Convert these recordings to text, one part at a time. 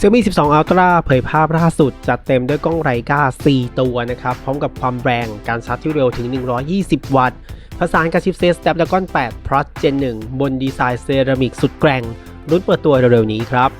Xiaomi 12 Ultra เผยภาพล่าสุด จัดเต็มด้วยกล้องไรกา4 ตัวนะครับ พร้อมกับความแรงการชาร์จที่เร็วถึง 120 วัตต์ผสานกับชิปเซต Snapdragon 8 Plus Gen 1 บนดีไซน์เซรามิกสุดแกร่ง รุ่นเปิดตัวเร็วๆนี้ครับ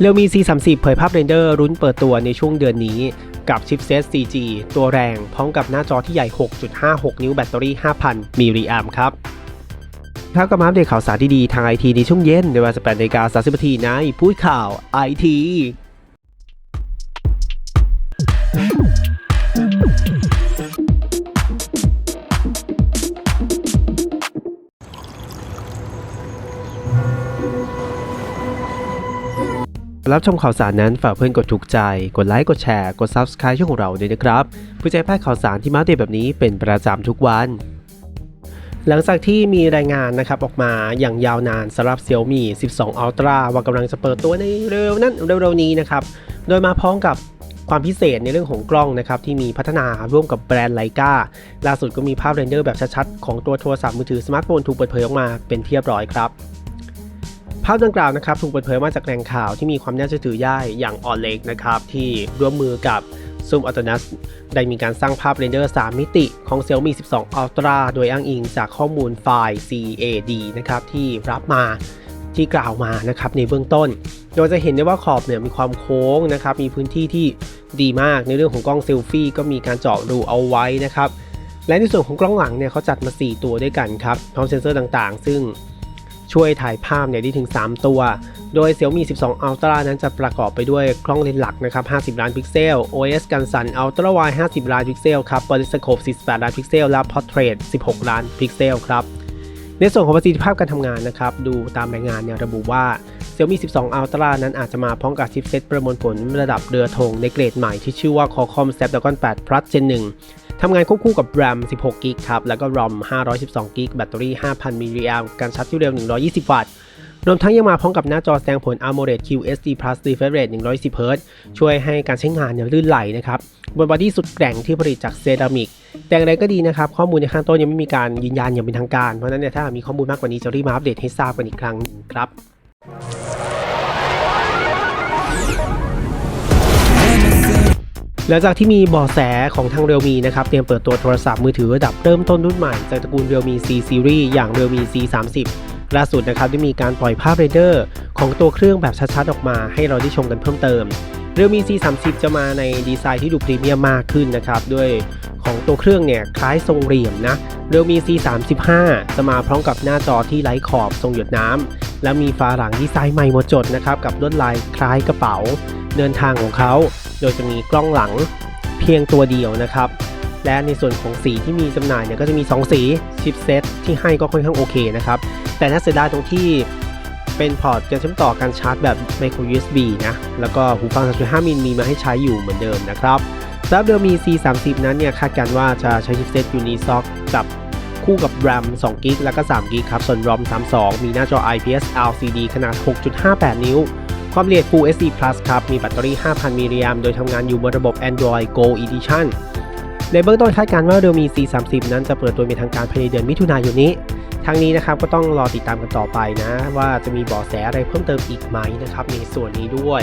เร็วมี C30 เผยภาพเรนเดอร์รุ่นเปิดตัวในช่วงเดือนนี้ กับชิปเซต 4G ตัวแรง พร้อมกับหน้าจอที่ใหญ่ 6.56 นิ้วแบตเตอรี่ 5,000มิลลิแอมครับ ครับก็มาอัปเดตข่าวสารดีๆทางไอทีในช่วงเย็นในเวลา18นาฬิกา30นาทีในพูดข่าวไอทีรับชมข่าวสารนั้นฝากเพื่อนกดถูกใจ กดไลค์ กดแชร์ กด Subscribe ช่องของเราด้วยนะครับ เพื่อจะให้พลาดข่าวสารที่มาเดตแบบนี้เป็นประจำทุกวัน หลังจากที่มีรายงานนะครับออกมาอย่างยาวนานสำหรับ Xiaomi 12 Ultra ว่ากำลังจะเปิดตัวในเร็วนั้นเร็วๆนี้นะครับ โดยมาพร้อมกับความพิเศษในเรื่องของกล้องนะครับที่มีพัฒนาร่วมกับแบรนด์ไลกาล่าสุดก็มีภาพเรนเดอร์แบบชัดๆ ของตัวโทรศัพท์มือถือสมาร์ทโฟนถูกเปิดเผยออกมาเป็นที่เรียบร้อยครับ ภาพดังกล่าวนะครับถูกเปิดเผยมาจากแหล่งข่าวที่มีความน่าเชื่อถือได้อย่างออเล็กนะครับที่ร่วมมือกับ Zoom Autonomous ได้มีการสร้างภาพเรนเดอร์ 3 มิติของ Xiaomi 12 Ultra โดยอ้างอิงจากข้อมูลไฟล์ CAD นะครับที่รับมาที่กล่าวมานะครับในเบื้องต้น โดยจะเห็นได้ว่าขอบเนี่ยมีความโค้งนะครับมีพื้นที่ที่ดีมากในเรื่องของกล้องเซลฟี่ก็มีการเจาะรูเอาไว้นะครับและในส่วนของกล้องหลังเนี่ยเขาจัดมา 4 ตัวด้วยกันครับพร้อมเซ็นเซอร์ต่างๆ ซึ่ง ช่วยถ่ายภาพเนี่ยได้ถึง 3 ตัว โดย Xiaomi 12 Ultra นั้นจะประกอบไปด้วยกล้องเลนส์หลักนะครับ 50 ล้านพิกเซล OS กันสั่น Ultra Wide 50 ล้านพิกเซลครับ Periscope 48 ล้านพิกเซล และ Portrait 16 ล้านพิกเซลครับ ในส่วนของประสิทธิภาพการทำงานนะครับ ดูตามรายงานเนี่ยระบุว่า Xiaomi 12 Ultra นั้นอาจจะมาพร้อมกับชิปเซตประมวลผลระดับเรือธงในเกรดใหม่ที่ชื่อว่า Qualcomm Snapdragon 8 Plus Gen 1 ทำงานควบคู่กับ RAM 16 g b ครับ แล้วก็ ROM 512 g b แบตเตอรี่ 5,000 มิลลิแอมป์การชาร์จที่เร็ว 120 วัตต์ รวมทั้งยังมาพร้อมกับหน้าจอแสดงผล AMOLED QHD Plus refresh rate 110 Hz ช่วยให้การใช้งานเนี่ยลื่นไหลนะครับ บนบอดี้สุดแกร่งที่ผลิตจากเซรามิก แต่อย่างไรก็ดีนะครับ ข้อมูลในข้างต้นยังไม่มีการยืนยันอย่างเป็นทางการ เพราะฉะนั้นเนี่ยถ้ามีข้อมูลมากกว่านี้จะรีบมาอัปเดตให้ทราบกันอีกครั้งครับ ลังจากที่มีเบาะแสของทาง Realme นะครับ เตรียมเปิดตัวโทรศัพท์มือถือระดับเริ่มต้นรุ่นใหม่จากตระกูล Realme C Series อย่าง Realme C 30ล่าสุดนะครับได้มีการปล่อยภาพเรเดอร์ของตัวเครื่องแบบชัดๆออกมาให้เราได้ชมกันเพิ่มเติม Realme C 30จะมาในดีไซน์ที่ดูพรีเมียมมากขึ้นนะครับด้วยของตัวเครื่องเนี่ยคล้ายทรงเหลี่ยมนะ Realme C 35จะมาพร้อมกับหน้าจอที่ไร้ขอบทรงหยดน้ำและมีฝาหลังดีไซน์ใหม่หมดจดนะครับกับลวดลายคล้ายกระเป๋า เดินทางของเขา โดยจะมีกล้องหลังเพียงตัวเดียวนะครับ และในส่วนของสีที่มีจำหน่ายเนี่ยก็จะมี 2 สีชิปเซตที่ให้ก็ค่อนข้างโอเคนะครับ แต่น่าเสียดายตรงที่เป็นพอร์ตการเชื่อมต่อการชาร์จแบบ micro USB นะ แล้วก็หูฟัง 3.5 มิลมีมาให้ใช้อยู่เหมือนเดิมนะครับสำหรับเดิมมี C30 นั้นเนี่ยคาดการว่าจะใช้ชิปเซต Unisoc กับคู่กับ RAM 2 g b แล้วก็ 3 g b ครับ ส่วน ROM 32 มีหน้าจอ IPS LCD ขนาด 6.58 นิ้ว ความละเอียด Full HD Plus ครับ มีแบตเตอรี่ 5,000 มิลลิแอมโดยทำงานอยู่บนระบบ Android Go Edition ในเบื้องต้นคาดการณ์ว่า Realme C30 นั้นจะเปิดตัวเป็นทางการภายในเดือนมิถุนายนนี้ ทางนี้นะครับก็ต้องรอติดตามกันต่อไปนะ ว่าจะมีเบาะแสอะไรเพิ่มเติมอีกไหมนะครับในส่วนนี้ด้วย